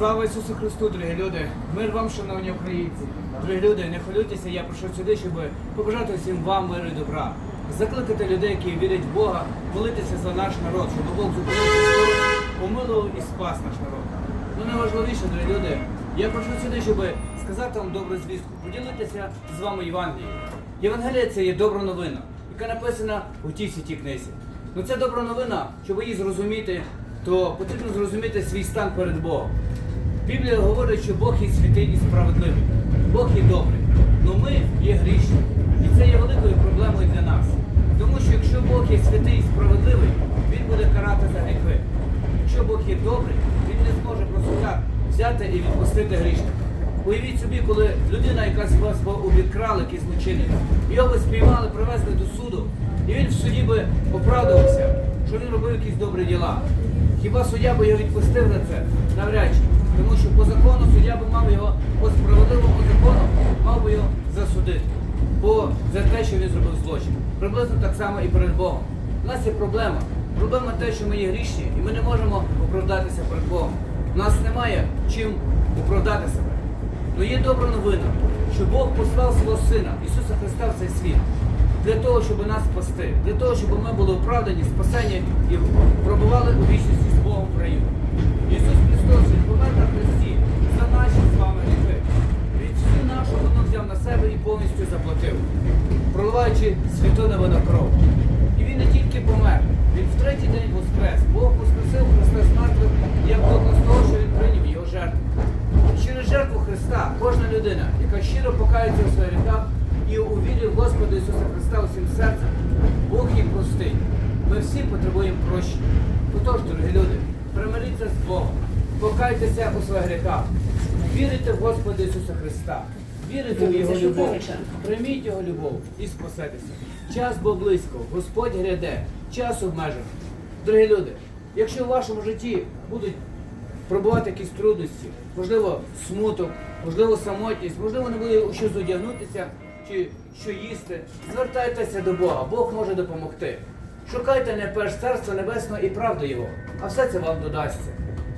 Слава Ісусу Христу, дорогі люди! Мир вам, шановні українці! Дорогі люди, не хвилюйтеся, я прийшов сюди, щоб побажати всім вам миру і добра. Закликати людей, які вірять в Бога, молитися за наш народ, щоб Бог зупинився скоро, помилував і спас наш народ. Ну найважливіше, дорогі люди, я прийшов сюди, щоб сказати вам добру звістку, поділитися з вами Євангелією. Євангелія це є добра новина, яка написана у тій святій книзі. Ну це добра новина, щоб її зрозуміти, то потрібно зрозуміти свій стан перед Богом. Біблія говорить, що Бог є святий і справедливий, Бог є добрий. але ми є грішні. І це є великою проблемою для нас. Тому що якщо Бог є святий і справедливий, Він буде карати за гріхи. Якщо Бог є добрий, він не зможе просто так взяти і відпустити грішника. Уявіть собі, коли людина, яка з вас обікрала якийсь злочинець, його би спіймали, привезли до суду, і він в суді би оправдувався, що він робив якісь добрі діла. Хіба суддя би його відпустив на це? Навряд чи. Тому що по закону суддя би мав його по справедливому закону, мав би його засудити. Бо за те, що він зробив злочин. Приблизно так само і перед Богом. У нас є проблема. Проблема те, що ми є грішні, і ми не можемо оправдатися перед Богом. У нас немає чим оправдати себе. Але є добра новина, що Бог послав свого Сина, Ісуса Христа в цей світ, для того, щоб нас спасти, для того, щоб ми були оправдані, спасені і пробували у вічності з Богом в раю. Ісус Христос Він помер на Христі за наші з вами гріхи. Він всю нашу вину взяв на себе і повністю заплатив, проливаючи святоневу на кров. І він не тільки помер, він в третій день воскрес. Бог воскресив Христа з мертвих як доказ того, що він прийняв його жертву. Через жертву Христа кожна людина, яка щиро покається у своїх гріхах і у вірі в Господа Ісуса Христа усім серцем, Бог їх простить. Ми всі потребуємо прощення. Отож, дорогі люди, примиріться з Богом, покайтеся у своїх гріхах, вірите в Господа Ісуса Христа, вірите в Його любов, прийміть Його любов і спасетеся. Час бо близько, Господь гряде, час обмежений. Дорогі люди, якщо в вашому житті будуть пробувати якісь трудності, можливо, смуток, можливо, самотність, можливо, не буде у що зодягнутися чи що їсти. Звертайтеся до Бога, Бог може допомогти. Шукайте не перш царство небесного і правду Його, а все це вам додасться.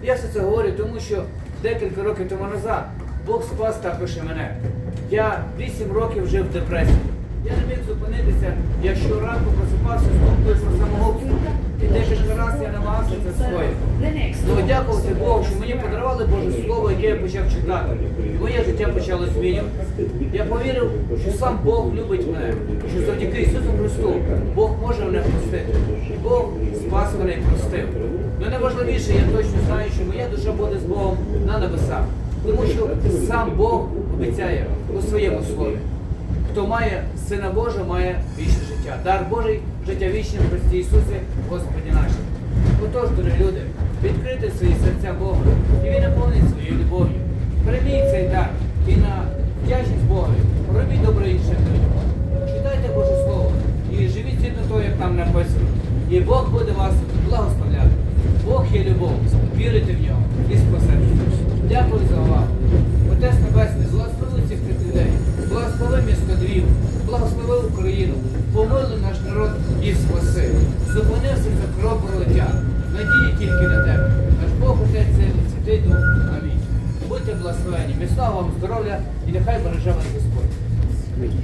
Я все це говорю, тому що декілька років тому назад Бог спас також і мене. Я вісім років жив в депресії. Я не міг зупинитися, я щоранку просипався з думкою про самогубство. І декілька разів я намагався це скоїти. Ну, дякувати Богу, що мені подарували Боже Слово, яке я почав читати. І моє життя почало змінюватися. Я повірив, що сам Бог любить мене, що завдяки Ісусу Христу Бог може мене простити. І Бог спас мене і простив. Ну найважливіше, я точно знаю, що моя душа буде з Богом на небесах. Тому що сам Бог обіцяє у своєму слові. Хто має Сина Божого, має вічне життя. Дар Божий, життя вічне в Христі Ісусі, Господі нашому. Отож, дорогі люди, відкрити свої серця Богу, і Він наповнить своєю любов'ю. Прийміть цей дар і на вдячність Богові, робіть добро іншим людям. Читайте Боже Слово і живіть згідно того, як там написано. І Бог буде вас благословляти. Бог є любов, вірите в нього і спасете. Дякую за увагу. Отець Небесний, благослови цих людей, благослови місто Львів, благослови Україну, помили наш народ і спаси. Зупинився за кров лиття. Надії тільки на тебе. Наш Бог Отець Святий Дух. Амінь. Будьте благословені, міцного вам здоров'я і нехай береже вас Господь. Амінь.